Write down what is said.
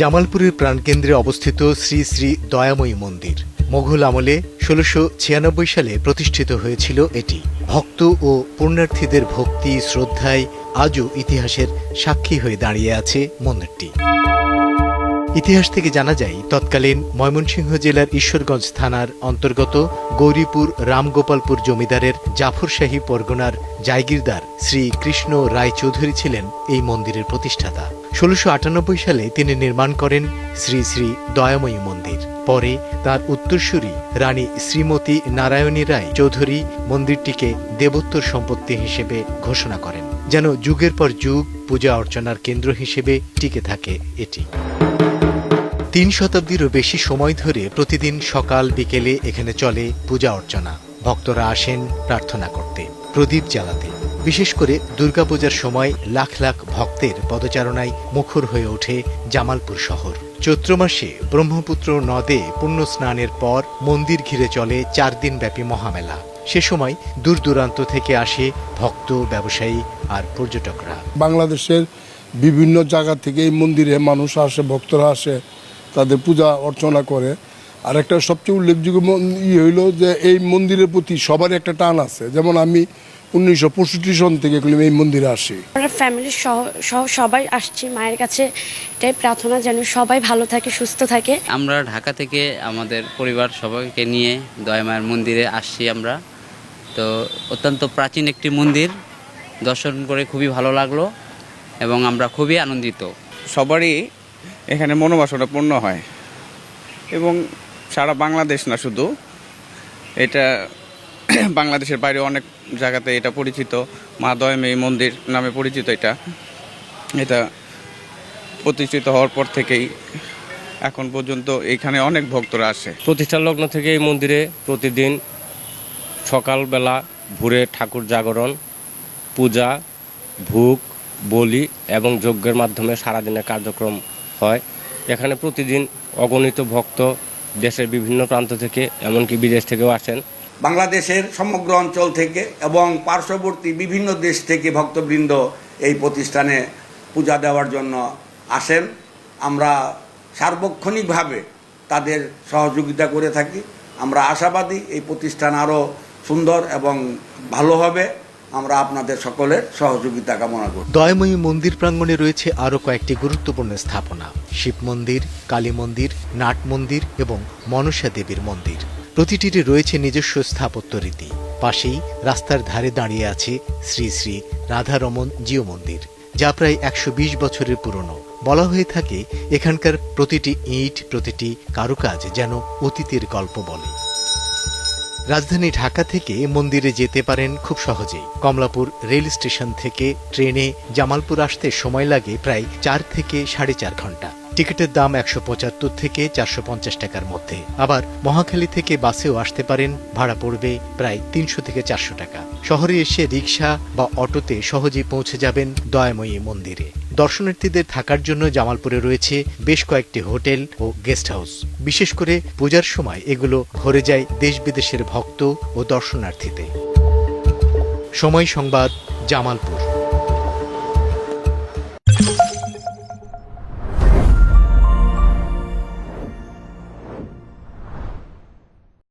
জামালপুরের প্রাণকেন্দ্রে অবস্থিত শ্রী শ্রী দয়াময়ী মন্দির। মোঘল আমলে ষোলোশো ছিয়ানব্বই সালে প্রতিষ্ঠিত হয়েছিল এটি। ভক্ত ও পুণ্যার্থীদের ভক্তি, শ্রদ্ধায় আজও ইতিহাসের সাক্ষী হয়ে দাঁড়িয়ে আছে মন্দিরটি। ইতিহাস থেকে জানা যায়, তৎকালীন ময়মনসিংহ জেলার ঈশ্বরগঞ্জ থানার অন্তর্গত গৌরীপুর রামগোপালপুর জমিদারের জাফরশাহী পরগনার জায়গিরদার শ্রী কৃষ্ণ রায় চৌধুরী ছিলেন এই মন্দিরের প্রতিষ্ঠাতা। ষোলোশো সালে তিনি নির্মাণ করেন শ্রী শ্রী দয়াময়ী মন্দির। পরে তার উত্তরসূরি রানী শ্রীমতী নারায়ণী রায় চৌধুরী মন্দিরটিকে দেবোত্তর সম্পত্তি হিসেবে ঘোষণা করেন, যেন যুগের পর যুগ পূজা অর্চনার কেন্দ্র হিসেবে টিকে থাকে এটি। তিন শতাব্দীরও বেশি সময় ধরে প্রতিদিন সকাল, বিকেলে এখানে চলে পূজা অর্চনা। ভক্তরা আসেন প্রার্থনা করতে, প্রদীপ জ্বালাতে। বিশেষ করে দুর্গাপূজার সময় লাখ লাখ ভক্তের পদচারণায় মুখর হয়ে ওঠে জামালপুর শহর। চৈত্র মাসে ব্রহ্মপুত্র নদে পুণ্য স্নানের পর মন্দির ঘিরে চলে চার দিন ব্যাপী মহামেলা। সে সময় দূর দূরান্ত থেকে আসে ভক্ত, ব্যবসায়ী আর পর্যটকরা। বাংলাদেশের বিভিন্ন জায়গা থেকে এই মন্দিরে মানুষ আসে, ভক্তরা আসে। তাদের পূজা অর্চনা করে। আর একটা সবচেয়ে উল্লেখযোগ্য ই হইল যে এই মন্দিরের প্রতি সবারই একটা টান আছে। যেমন আমি উনিশশো পঁয়ষট্টি সন থেকে এগুলো এই মন্দিরে আসি। আমরা ফ্যামিলির সহ সহ সবাই আসছি মায়ের কাছে এটাই প্রার্থনা যেন সবাই ভালো থাকে সুস্থ থাকে। আমরা ঢাকা থেকে আমাদের পরিবার সবাইকে নিয়ে দয় মায়ের মন্দিরে আসছি আমরা। তো অত্যন্ত প্রাচীন একটি মন্দির দর্শন করে খুবই ভালো লাগল এবং আমরা খুবই আনন্দিত। সবারই এখানে মনোবাসনা পূর্ণ হয়। এবং সারা বাংলাদেশ না শুধু, এটা বাংলাদেশের বাইরে অনেক জায়গাতে এটা পরিচিত। মা দয়মেই মন্দির নামে পরিচিত এটা। এটা প্রতিষ্ঠিত হওয়ার পর থেকেই এখন পর্যন্ত এখানে অনেক ভক্তরা আসে। প্রতিষ্ঠা লগ্ন থেকে এই মন্দিরে প্রতিদিন সকালবেলা ভোরে ঠাকুর জাগরণ, পূজা, ভোগ, বলি এবং যজ্ঞের মাধ্যমে সারাদিনের কার্যক্রম হয়। এখানে প্রতিদিন অগণিত ভক্ত দেশের বিভিন্ন প্রান্ত থেকে, এমনকি বিদেশ থেকেও আসেন। বাংলাদেশের সমগ্র অঞ্চল থেকে এবং পার্শ্ববর্তী বিভিন্ন দেশ থেকে ভক্তবৃন্দ এই প্রতিষ্ঠানে পূজা দেওয়ার জন্য আসেন। আমরা সার্বক্ষণিকভাবে তাদের সহযোগিতা করে থাকি। আমরা আশাবাদী এই প্রতিষ্ঠান আরও সুন্দর এবং ভালো হবে। আমরা আপনাদের সকলের সহযোগিতা কামনা করি। দয়াময়ী মন্দির প্রাঙ্গণে রয়েছে আরও কয়েকটি গুরুত্বপূর্ণ স্থাপনা, শিব মন্দির, কালী মন্দির, নাট মন্দির এবং মনসা দেবীর মন্দির। প্রতিটিরই রয়েছে নিজস্ব স্থাপত্য রীতি। পাশেই রাস্তার ধারে দাঁড়িয়ে আছে শ্রী শ্রী রাধারমন জিও মন্দির, যা প্রায় একশো বিশ বছরের পুরনো। বলা হয়ে থাকে, এখানকার প্রতিটি ইট, প্রতিটি কারুকাজ যেন অতীতের গল্প বলে। রাজধানী ঢাকা থেকে মন্দিরে যেতে পারেন খুব সহজেই। কমলাপুর রেল স্টেশন থেকে ট্রেনে জামালপুর আসতে সময় লাগে প্রায় চার থেকে সাড়ে চার ঘণ্টা। টিকিটের দাম একশো পঁচাত্তর থেকে চারশো পঞ্চাশ টাকার মধ্যে। আবার মহাখালী থেকে বাসেও আসতে পারেন, ভাড়া পড়বে প্রায় তিনশো থেকে চারশো টাকা। শহরে এসে রিক্সা বা অটোতে সহজেই পৌঁছে যাবেন দয়াময়ী মন্দিরে। দর্শনার্থীদের থাকার জন্য জামালপুরে রয়েছে বেশ কয়েকটি হোটেল ও গেস্ট হাউস। বিশেষ করে পূজার সময় এগুলো ভরে যায় দেশ বিদেশের ভক্ত ও দর্শনার্থীতে সময় সংবাদ, জামালপুর।